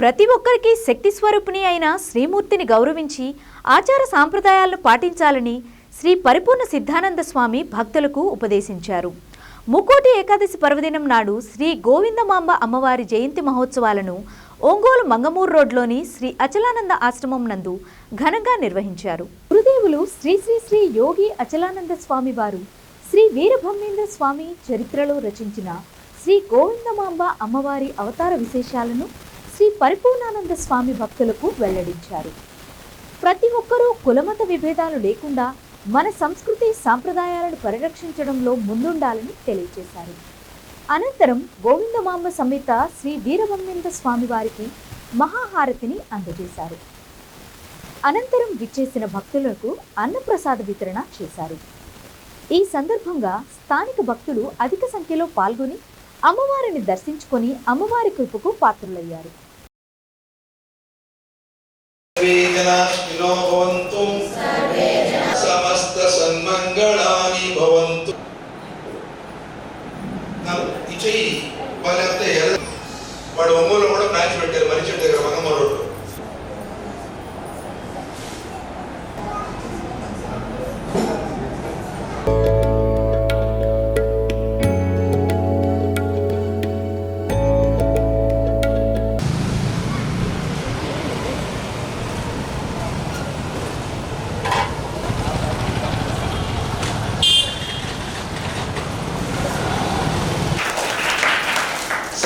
ప్రతి ఒక్కరికి శక్తి స్వరూపిణి అయిన శ్రీమూర్తిని గౌరవించి ఆచార సాంప్రదాయాలను పాటించాలని శ్రీ పరిపూర్ణ సిద్ధానంద స్వామి భక్తులకు ఉపదేశించారు. ముక్కోటి ఏకాదశి పర్వదినం నాడు శ్రీ గోవిందమాంబ అమ్మవారి జయంతి మహోత్సవాలను ఒంగోలు మంగమూరు రోడ్లోని శ్రీ అచలానంద ఆశ్రమం నందు ఘనంగా నిర్వహించారు. గురుదేవులు శ్రీ శ్రీ శ్రీ యోగి అచలానంద స్వామి వారు శ్రీ వీరబ్రహ్మేంద్ర స్వామి చరిత్రలో రచించిన శ్రీ గోవిందమాంబ అమ్మవారి అవతార విశేషాలను శ్రీ పరిపూర్ణానంద స్వామి భక్తులకు వెల్లడించారు. ప్రతి ఒక్కరూ కులమత విభేదాలు లేకుండా మన సంస్కృతి సాంప్రదాయాలను పరిరక్షించడంలో ముందుండాలని తెలియజేశారు. అనంతరం గోవిందమాంబ సమేత శ్రీ వీరబ్రహ్మేంద్ర స్వామి వారికి మహాహారతిని అందజేశారు. అనంతరం విచ్చేసిన భక్తులకు అన్నప్రసాద వితరణ చేశారు. ఈ సందర్భంగా స్థానిక భక్తులు అధిక సంఖ్యలో పాల్గొని అమ్మవారిని దర్శించుకొని అమ్మవారి కృపకు పాత్రులయ్యారు. చేయి. ఈ చెయ్యి లేకపోతే వాడు ఒంగోలు కూడా మ్యాచ్ పెట్టారు మనిషి దగ్గర మంగమ్మ రోడ్డు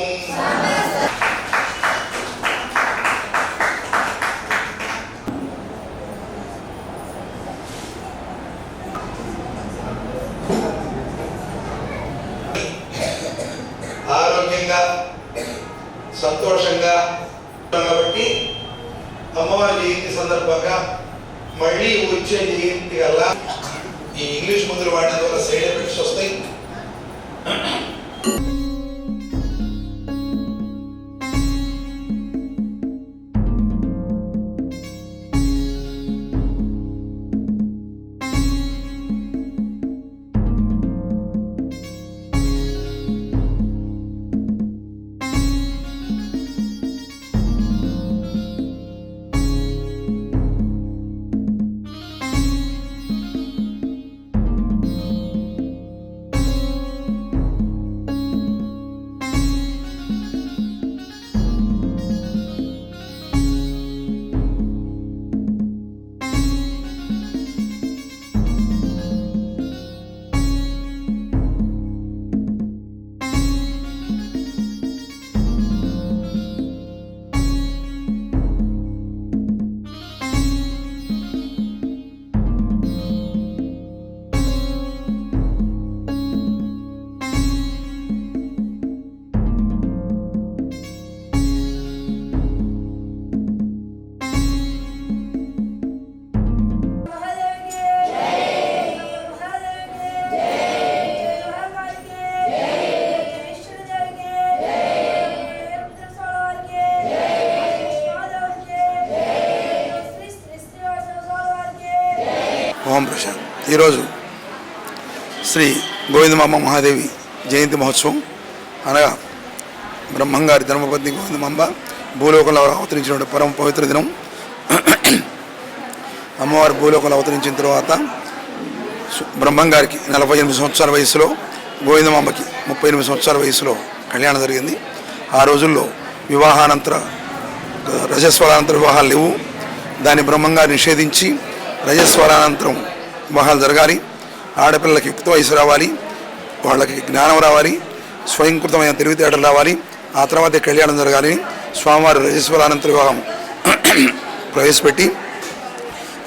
ఆరోగ్యంగా సంతోషంగా కాబట్టి అమ్మవారి జయంతి సందర్భంగా మళ్ళీ వచ్చే జయంతి కల్లా ఈ ఇంగ్లీష్ మందులు వాడడం వల్ల సైడ్ ఎఫెక్ట్స్ వస్తాయి. ఓం ప్రశాంత్. ఈరోజు శ్రీ గోవిందమాంబ మహాదేవి జయంతి మహోత్సవం. అనగా బ్రహ్మంగారి ధర్మపత్ని గోవిందమాంబ భూలోకంలో అవతరించిన పరమ పవిత్ర దినం. అమ్మవారు భూలోకంలో అవతరించిన తర్వాత బ్రహ్మంగారికి నలభై ఎనిమిది సంవత్సరాల వయసులో గోవిందమాంబకి ముప్పై ఎనిమిది సంవత్సరాల వయసులో కళ్యాణం జరిగింది. ఆ రోజుల్లో వివాహానంతర రజస్వరానంతర వివాహాలు లేవు. దాన్ని బ్రహ్మంగారు నిషేధించి రజస్వరానంతరం వివాహాలు జరగాలి. ఆడపిల్లలకి యుక్త వయసు రావాలి. వాళ్ళకి జ్ఞానం రావాలి. స్వయంకృతమైన తెలివితేటలు రావాలి. ఆ తర్వాతే కళ్యాణం జరగాలి. స్వామివారు రజస్వరానంతర వివాహం ప్రవేశపెట్టి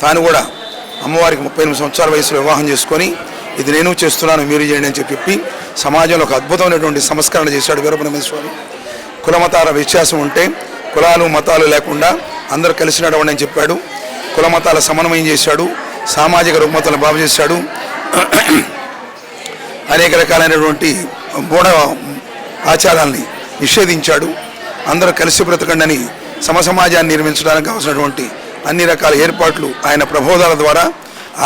తాను కూడా అమ్మవారికి ముప్పై ఎనిమిది సంవత్సరాల వయసులో వివాహం చేసుకొని ఇది నేను చేస్తున్నాను మీరు చేయండి అని చెప్పి సమాజంలో ఒక అద్భుతమైనటువంటి సంస్కరణ చేశాడు వీరబ్రహ్మేంద్ర స్వామి కులమతాల వ్యత్యాసం ఉంటే కులాలు మతాలు లేకుండా అందరూ కలిసినటువంటి అని చెప్పాడు. కులమతాల సమన్వయం చేశాడు సామాజిక రుగ్మతలను బాగు చేశాడు. అనేక రకాలైనటువంటి మూఢ ఆచారాల్ని నిషేధించాడు. అందరూ కలిసి బ్రతకండి సమసమాజాన్ని నిర్మించడానికి అవసరమైనటువంటి అన్ని రకాల ఏర్పాట్లు ఆయన ప్రబోధాల ద్వారా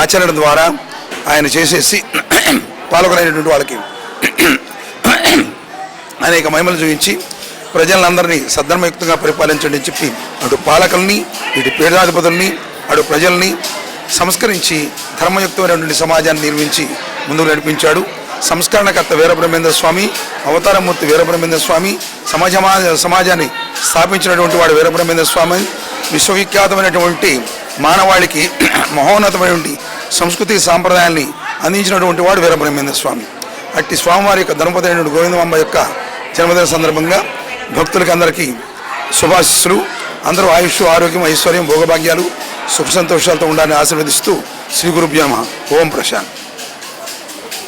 ఆచరణ ద్వారా ఆయన చేసేసి పాలకులైనటువంటి వాళ్ళకి అనేక మహిమలు చూపించి ప్రజలందరినీ సద్ధర్మయుక్తంగా పరిపాలించండి అని చెప్పి అటు పాలకుల్ని ఇటు పీఠాధిపతుల్ని అటు ప్రజల్ని సంస్కరించి ధర్మయుక్తమైనటువంటి సమాజాన్ని నిర్మించి ముందుకు నడిపించాడు. సంస్కరణకర్త వీరబ్రహ్మేంద్ర స్వామి అవతారమూర్తి వీరబ్రహ్మేంద్ర స్వామి సమాజమా సమాజాన్ని స్థాపించినటువంటి వాడు వీరబ్రహ్మేంద్ర స్వామి విశ్వవిఖ్యాతమైనటువంటి మానవాళికి మహోన్నతమైనటువంటి సంస్కృతి సాంప్రదాయాన్ని అందించినటువంటి వాడు వీరబ్రహ్మేంద్ర స్వామి. అట్టి స్వామివారి యొక్క ధనపతి అయినటువంటి గోవిందమాంబ యొక్క జన్మదిన సందర్భంగా భక్తులకి అందరికీ శుభాశిస్సులు. అందరూ ఆయుష్ ఆరోగ్యం ఐశ్వర్యం భోగభాగ్యాలు సుఖ సంతోషాలతో ఉండాలని ఆశీర్వదిస్తూ శ్రీ గురుభ్యమ ఓం ప్రశాంత్.